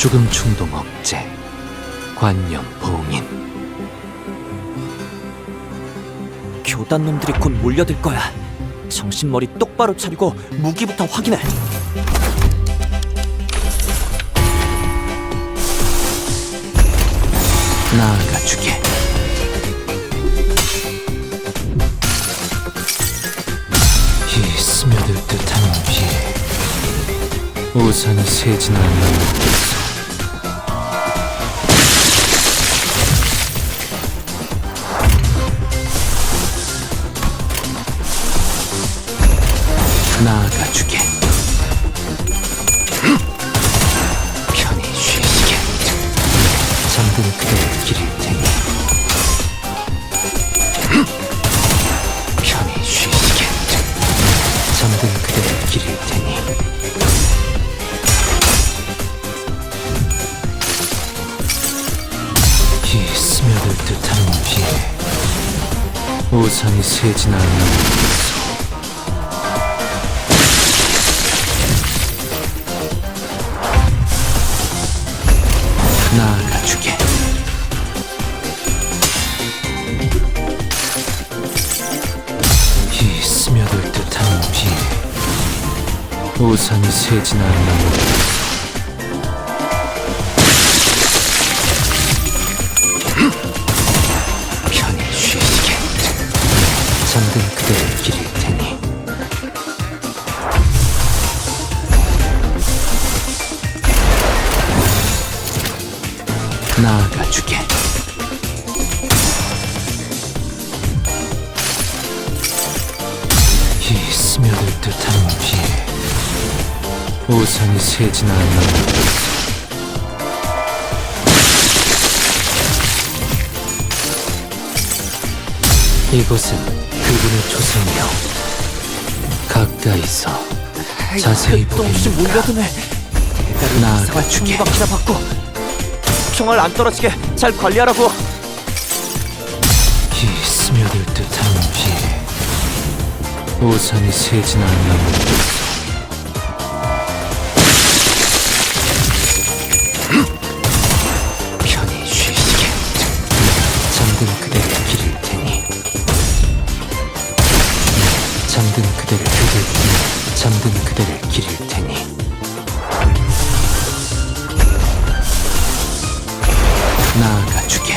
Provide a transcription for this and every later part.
죽음 충동 억제 관념 봉인 교단 놈들이 곧 몰려들 거야. 정신머리 똑바로 차리고 무기부터 확인해. 나아가 주게 이 스며들 듯한 비 우산이 새진 않는 나아가 주게. 편히 쉬시게. 잠든 그대를 기릴 테니. 편히 쉬시게. 잠든 그대를 기릴 테니. 이 스며들 듯한 비 우산이 새진 않는 우산이 새진 않는 편히 쉬시게 잠든 그대를 기릴 테니. 나아가 주게 비 우산이 새진 않는 이곳은 그분의 초상이요 가까이서 자세히 몰려드네. 대가리 나아가 이상한 주게. 받고 총알 안 떨어지게 잘 관리하라고. 이 스며들 듯한 비 우산이 새진 않는 잠든 그대를 기릴 테니 잠든 그대를 기릴 테니. 나아가 주게.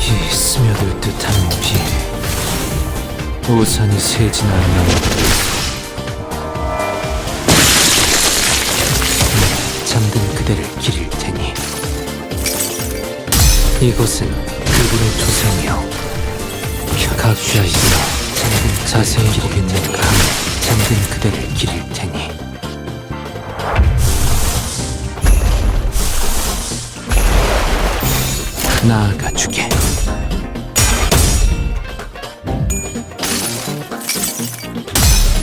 이 스며들 듯한 비 우산이 새진 않는 잠든 그대를 기릴 테니 이곳은 그분의 조상이요. 가까이서 잠든 자세히 보겠는가 잠든 그대를 기릴 테니. 나아가 주게.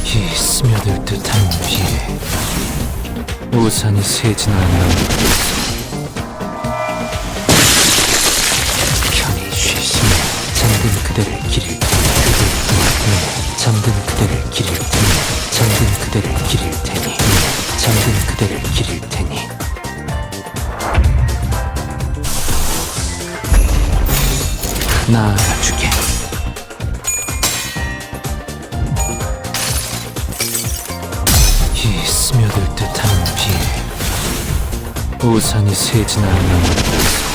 이 스며들 듯한 비 우산이 새진 않는 그대를 기릴 테니 네, 잠든 그대를 기릴 테니 잠든 그대를 기릴 테니 잠든 그대를 기릴 테니 나아가 주게. 이 스며들 듯한 비 우산이 새진 않는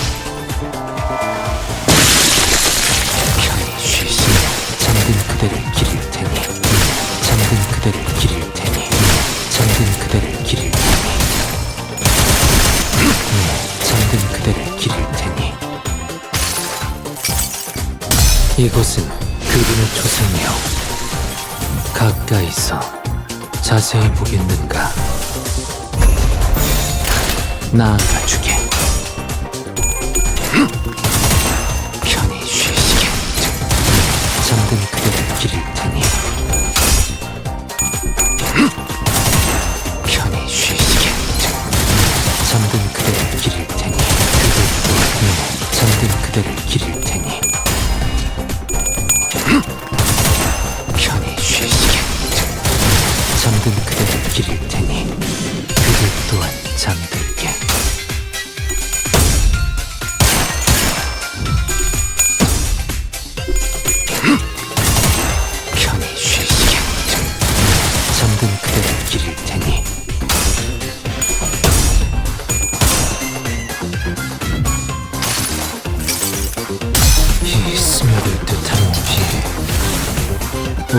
잠든 그대를 기릴 테니. 잠든 그대를 기릴 테니. 잠든 그대를 기릴 테니. 네, 잠든 그대를 기릴 테니. 이곳은 그분의 초상이요. 가까이서 자세히 보겠는가? 나아가 주게 그대를 테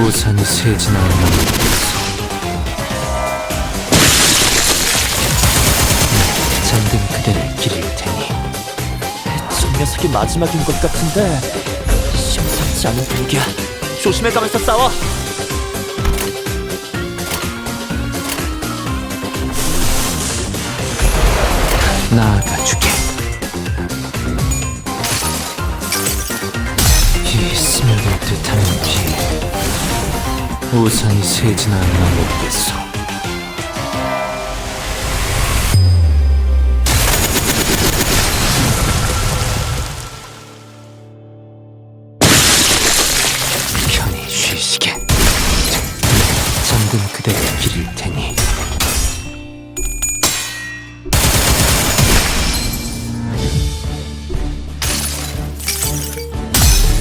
우산이 곳에서 네, 잠든 그대를 기릴 테니 저 녀석이 마지막인 것 같은데 심상치 않은 분위기야. 조심해가면서 싸워. 나아가 주게 우산이 않나 못겠어 편히 쉬시게. 잠든 그대를 기릴 테니.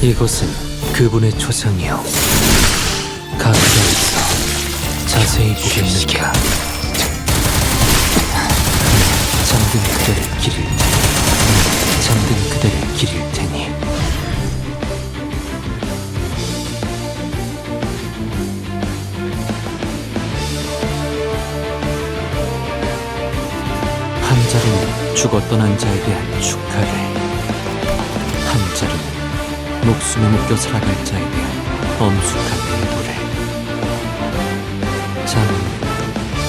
이곳은 그분의 초상이요. 가까이서 자세히 보겠느냐. 잠든 그대를 기릴 테니. 잠든 그대를 기릴 테니. 한 자루는 죽어 떠난 자에 대한 축하를 한 자루는 목숨에 묶여 살아갈 자에 대한 엄숙한 애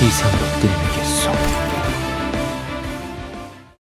이상으로 끝내기